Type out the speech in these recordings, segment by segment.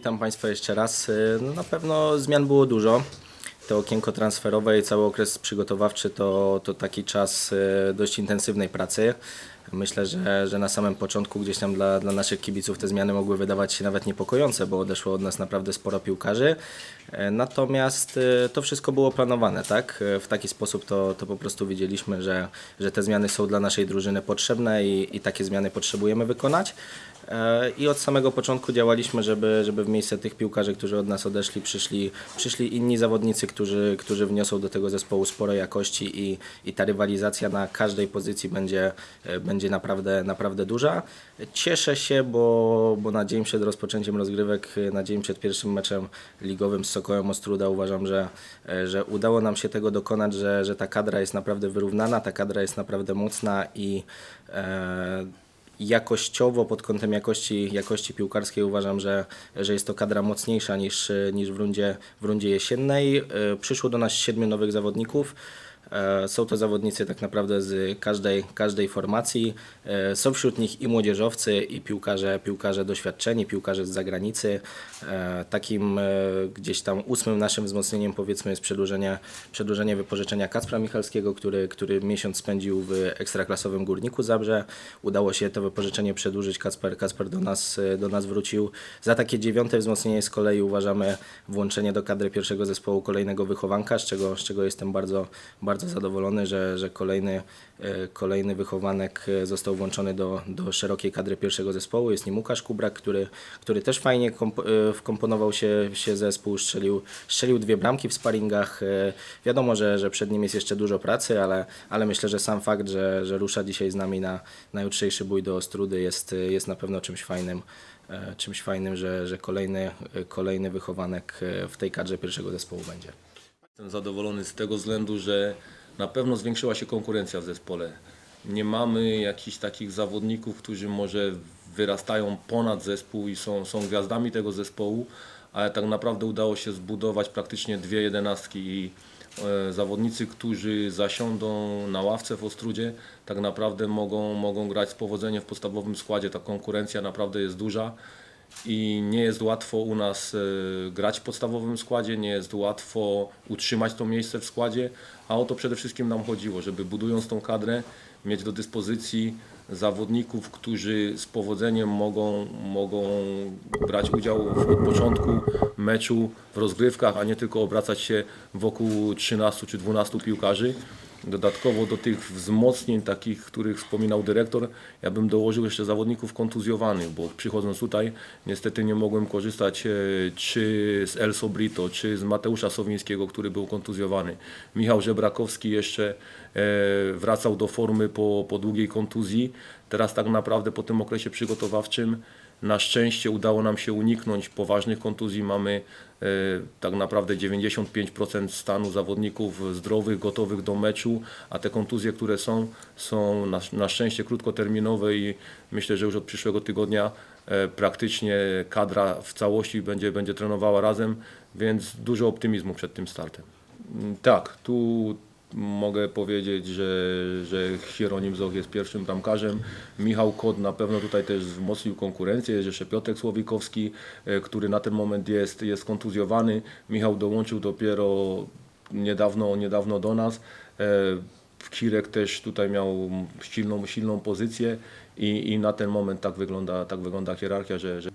witam Państwa jeszcze raz. Y, No, na pewno zmian było dużo. To okienko transferowe i cały okres przygotowawczy to, to taki czas y, dość intensywnej pracy. Myślę, że, że na samym początku gdzieś tam dla, dla naszych kibiców te zmiany mogły wydawać się nawet niepokojące, bo odeszło od nas naprawdę sporo piłkarzy. E, Natomiast y, to wszystko było planowane, tak? E, W taki sposób to, to po prostu widzieliśmy, że, że te zmiany są dla naszej drużyny potrzebne i, i takie zmiany potrzebujemy wykonać. E, I od samego początku działaliśmy, żeby, żeby w miejsce tych piłkarzy, którzy od nas odeszli, przyszli, przyszli inni zawodnicy, którzy, którzy wniosą do tego zespołu sporo jakości i, i ta rywalizacja na każdej pozycji będzie, e, będzie naprawdę, naprawdę duża. Cieszę się, bo, bo na dzień przed rozpoczęciem rozgrywek, na dzień przed pierwszym meczem ligowym z Sokołem Ostruda uważam, że, e, że udało nam się tego dokonać, że, że ta kadra jest naprawdę wyrównana, ta kadra jest naprawdę mocna i e, jakościowo, pod kątem jakości, jakości piłkarskiej uważam, że, że jest to kadra mocniejsza niż, niż w, rundzie, w rundzie jesiennej. E, Przyszło do nas siedmiu nowych zawodników. E, Są to zawodnicy tak naprawdę z każdej, każdej formacji. E, Są wśród nich i młodzieżowcy, i piłkarze, piłkarze doświadczeni, piłkarze z zagranicy. E, Takim gdzieś tam ósmym naszym wzmocnieniem powiedzmy jest przedłużenie, przedłużenie wypożyczenia Kacpra Michalskiego, który, który miesiąc spędził w ekstraklasowym Górniku Zabrze. Udało się to wypożyczenie przedłużyć. Kacper, Kacper do, nas, do nas wrócił. Za takie dziewiąte wzmocnienie z kolei uważamy włączenie do kadry pierwszego zespołu kolejnego wychowanka, z czego, z czego jestem bardzo, bardzo zadowolony, że, że kolejny, e, kolejny wychowanek e, został włączony do, do szerokiej kadry pierwszego zespołu. Jest nim Łukasz Kubrak, który, który też fajnie komp- e, wkomponował się, się zespół, strzelił, strzelił dwie bramki w sparingach. Wiadomo, że, że przed nim jest jeszcze dużo pracy, ale, ale myślę, że sam fakt, że, że rusza dzisiaj z nami na, na jutrzejszy bój do Ostrudy jest, jest na pewno czymś fajnym. Czymś fajnym, że, że kolejny, kolejny wychowanek w tej kadrze pierwszego zespołu będzie. Jestem zadowolony z tego względu, że na pewno zwiększyła się konkurencja w zespole. Nie mamy jakichś takich zawodników, którzy może wyrastają ponad zespół i są, są gwiazdami tego zespołu, ale tak naprawdę udało się zbudować praktycznie dwie jedenastki i e, zawodnicy, którzy zasiądą na ławce w Ostrudzie, tak naprawdę mogą, mogą grać z powodzeniem w podstawowym składzie. Ta konkurencja naprawdę jest duża i nie jest łatwo u nas e, grać w podstawowym składzie, nie jest łatwo utrzymać to miejsce w składzie, a o to przede wszystkim nam chodziło, żeby budując tą kadrę mieć do dyspozycji zawodników, którzy z powodzeniem mogą, mogą brać udział od początku meczu w rozgrywkach, a nie tylko obracać się wokół 13 czy 12 piłkarzy. Dodatkowo do tych wzmocnień, takich, których wspominał dyrektor, ja bym dołożył jeszcze zawodników kontuzjowanych, bo przychodząc tutaj niestety nie mogłem korzystać e, czy z El Sobrito, czy z Mateusza Sowińskiego, który był kontuzjowany. Michał Żebrakowski jeszcze e, wracał do formy po, po długiej kontuzji. Teraz tak naprawdę po tym okresie przygotowawczym na szczęście udało nam się uniknąć poważnych kontuzji. Mamy e, tak naprawdę 95% stanu zawodników zdrowych, gotowych do meczu, a te kontuzje, które są, są na, na szczęście krótkoterminowe i myślę, że już od przyszłego tygodnia e, praktycznie kadra w całości będzie, będzie trenowała razem, więc dużo optymizmu przed tym startem. Mm, Tak, tu mogę powiedzieć, że, że Hieronim Zoch jest pierwszym bramkarzem. Michał Kod na pewno tutaj też wzmocnił konkurencję. Jeszcze Piotrek Słowikowski, e, który na ten moment jest, jest kontuzjowany. Michał dołączył dopiero niedawno, niedawno do nas. E, Kirek też tutaj miał silną, silną pozycję i, i na ten moment tak wygląda, tak wygląda hierarchia, że, że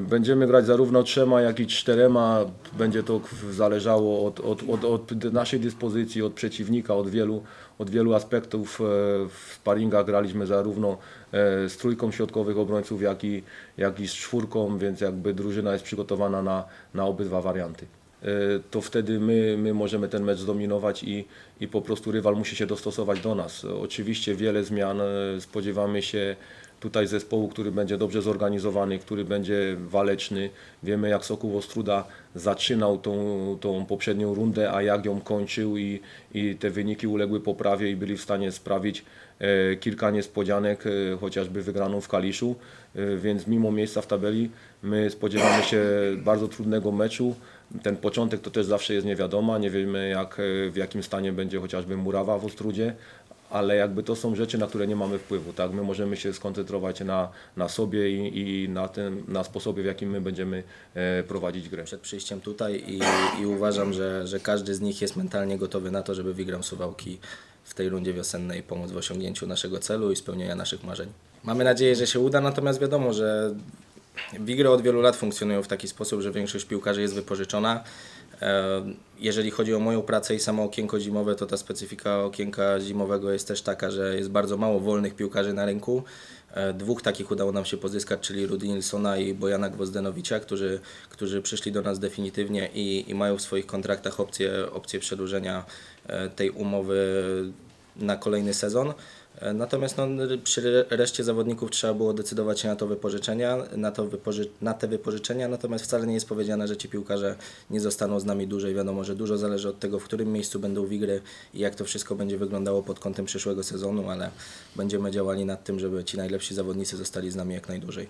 Będziemy grać zarówno trzema, jak i czterema. Będzie to zależało od, od, od, od naszej dyspozycji, od przeciwnika, od wielu, od wielu aspektów. E, W sparingach graliśmy zarówno e, z trójką środkowych obrońców, jak i, jak i z czwórką, więc jakby drużyna jest przygotowana na, na obydwa warianty. E, To wtedy my, my możemy ten mecz zdominować i, i po prostu rywal musi się dostosować do nas. Oczywiście wiele zmian, e, spodziewamy się tutaj zespołu, który będzie dobrze zorganizowany, który będzie waleczny. Wiemy jak Sokół Ostruda zaczynał tą, tą poprzednią rundę, a jak ją kończył i, i te wyniki uległy poprawie i byli w stanie sprawić e, kilka niespodzianek, e, chociażby wygraną w Kaliszu, e, więc mimo miejsca w tabeli my spodziewamy się bardzo trudnego meczu. Ten początek to też zawsze jest niewiadoma, nie wiemy jak, e, w jakim stanie będzie chociażby Murawa w Ostrudzie, ale jakby to są rzeczy, na które nie mamy wpływu, tak? My możemy się skoncentrować na, na sobie i, i na tym, na sposobie, w jakim my będziemy e, prowadzić grę. Przed przyjściem tutaj i, i uważam, że, że każdy z nich jest mentalnie gotowy na to, żeby Wigram Suwałki w tej rundzie wiosennej pomóc w osiągnięciu naszego celu i spełnienia naszych marzeń. Mamy nadzieję, że się uda, natomiast wiadomo, że Wigry od wielu lat funkcjonują w taki sposób, że większość piłkarzy jest wypożyczona. Jeżeli chodzi o moją pracę i samo okienko zimowe, to ta specyfika okienka zimowego jest też taka, że jest bardzo mało wolnych piłkarzy na rynku. E, Dwóch takich udało nam się pozyskać, czyli Rudy Nilsona i Bojana Gwozdenowicza, którzy, którzy przyszli do nas definitywnie i, i mają w swoich kontraktach opcję, opcję przedłużenia e, tej umowy na kolejny sezon. E, Natomiast no, przy reszcie zawodników trzeba było decydować się na to wypożyczenia, na, to wypoży- na te wypożyczenia, natomiast wcale nie jest powiedziane, że ci piłkarze nie zostaną z nami dłużej. Wiadomo, że dużo zależy od tego, w którym miejscu będą wigry i jak to wszystko będzie wyglądało pod kątem przyszłego sezonu, ale będziemy działali nad tym, żeby ci najlepsi zawodnicy zostali z nami jak najdłużej.